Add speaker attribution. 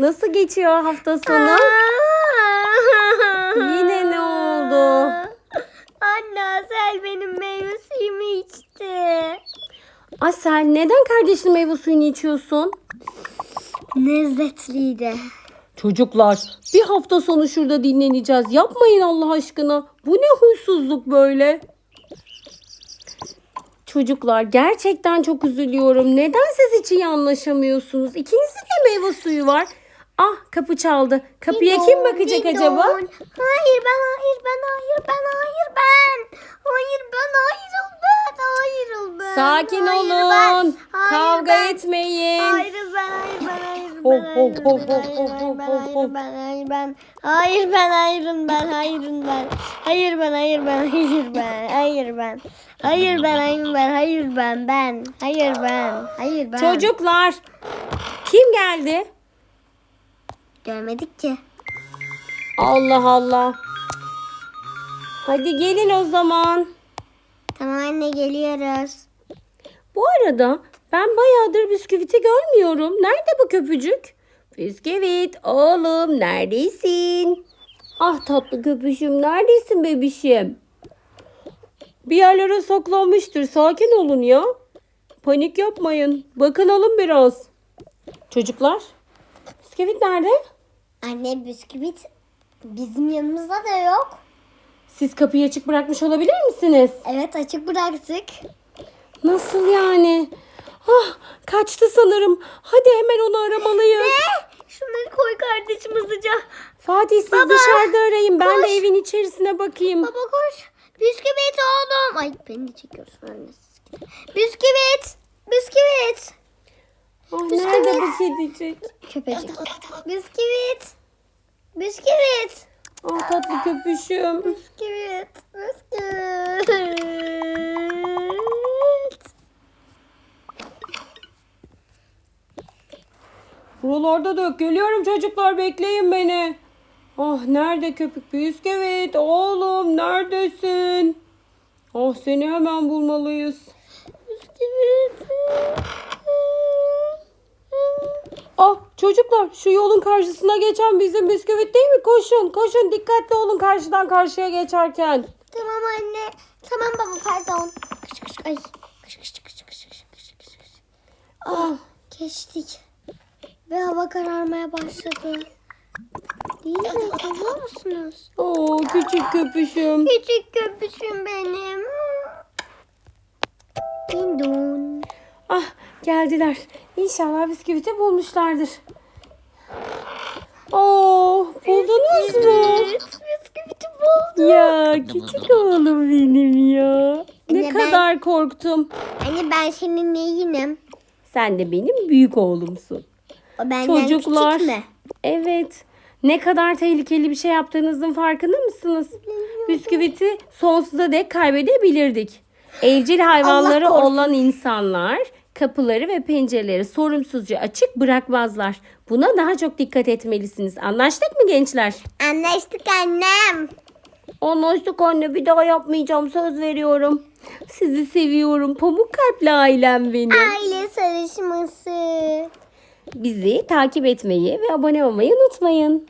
Speaker 1: Nasıl geçiyor hafta sonu? Yine ne oldu?
Speaker 2: Anne Asel benim meyve suyumu içti.
Speaker 1: Asel neden kardeşinin meyve suyunu içiyorsun?
Speaker 2: Lezzetliydi.
Speaker 1: Çocuklar bir hafta sonu şurada dinleneceğiz. Yapmayın Allah aşkına. Bu ne huysuzluk böyle? Çocuklar gerçekten çok üzülüyorum. Neden siz hiç iyi anlaşamıyorsunuz? İkinizin de meyve suyu var. Ah kapı çaldı. Kapıya didon, kim bakacak acaba?
Speaker 2: Hayır ben hayır ben hayır ben hayır ben. Hayır ben hayır ben hayır ben.
Speaker 1: Sakin
Speaker 2: hayır,
Speaker 1: olun.
Speaker 2: Ben, hayır,
Speaker 1: Kavga
Speaker 2: ben.
Speaker 1: etmeyin.
Speaker 2: Hayır ben hayır ben hayır ben.
Speaker 1: Oh.
Speaker 2: Ben hayır ben. Hayır ben hayır ben hayır ben. Hayır ben hayır ben hayır ben. Hayır ben. Hayır ben hayır ben hayır ben ben. Hayır ben. Hayır ben.
Speaker 1: Çocuklar kim geldi?
Speaker 2: Görmedik ki.
Speaker 1: Allah Allah. Hadi gelin o zaman.
Speaker 2: Tamam anne geliyoruz.
Speaker 1: Bu arada ben bayağıdır bisküviti görmüyorum. Nerede bu köpücük? Bisküvit oğlum neredesin? Ah tatlı köpüşüm neredesin bebişim? Bir yerlere saklanmıştır. Sakin olun ya. Panik yapmayın. Bakınalım biraz. Çocuklar. Bisküvit nerede?
Speaker 2: Anne bisküvit bizim yanımızda da yok.
Speaker 1: Siz kapıyı açık bırakmış olabilir misiniz?
Speaker 2: Evet açık bıraktık.
Speaker 1: Nasıl yani? Ah kaçtı sanırım. Hadi hemen onu aramalıyız.
Speaker 2: Şunları koy kardeşim hızlıca.
Speaker 1: Fatih siz
Speaker 2: Baba,
Speaker 1: dışarıda arayın. Ben de
Speaker 2: koş.
Speaker 1: evin içerisine bakayım.
Speaker 2: Baba koş. Bisküvit oğlum. Ay beni de çekiyorsun anne. Bisküvit. Bisküvit.
Speaker 1: Ah, nerede bu kedicik?
Speaker 2: Köpecik. Bisküvit. Bisküvit.
Speaker 1: Ah tatlı köpüşüm.
Speaker 2: Bisküvit. Bisküvit.
Speaker 1: Buralarda da yok. Geliyorum çocuklar bekleyin beni. Ah nerede köpük bisküvit? Oğlum neredesin? Ah seni hemen bulmalıyız.
Speaker 2: Bisküvit.
Speaker 1: Ah çocuklar şu yolun karşısına geçen bizim bisküvit değil mi? Koşun koşun dikkatli olun karşıdan karşıya geçerken.
Speaker 2: Tamam anne. Tamam baba pardon. Kış kış ay. Kış kış kış kış kış kış kış. Ah geçtik. Ve hava kararmaya başladı. Değil mi? Görüyor musunuz?
Speaker 1: Oo küçük köpüşüm.
Speaker 2: Küçük köpüşüm benim. Dindon.
Speaker 1: Ah geldiler. İnşallah bisküviti bulmuşlardır. Oo buldunuz mu?
Speaker 2: Bisküviti buldum.
Speaker 1: Ya küçük oğlum benim ya. Ne
Speaker 2: Anne, ben-
Speaker 1: kadar korktum.
Speaker 2: Anne ben senin neyinim?
Speaker 1: Sen de benim büyük oğlumsun.
Speaker 2: O benden
Speaker 1: Çocuklar.
Speaker 2: küçük mü?
Speaker 1: Evet. Ne kadar tehlikeli bir şey yaptığınızın farkında mısınız? Bisküviti sonsuza dek kaybedebilirdik. Evcil hayvanları olan insanlar kapıları ve pencereleri sorumsuzca açık bırakmazlar. Buna daha çok dikkat etmelisiniz. Anlaştık mı gençler?
Speaker 2: Anlaştık annem.
Speaker 1: Anlaştık anne bir daha yapmayacağım söz veriyorum. Sizi seviyorum pamuk kalpli ailem benim.
Speaker 2: Aile sarışması.
Speaker 1: Bizi takip etmeyi ve abone olmayı unutmayın.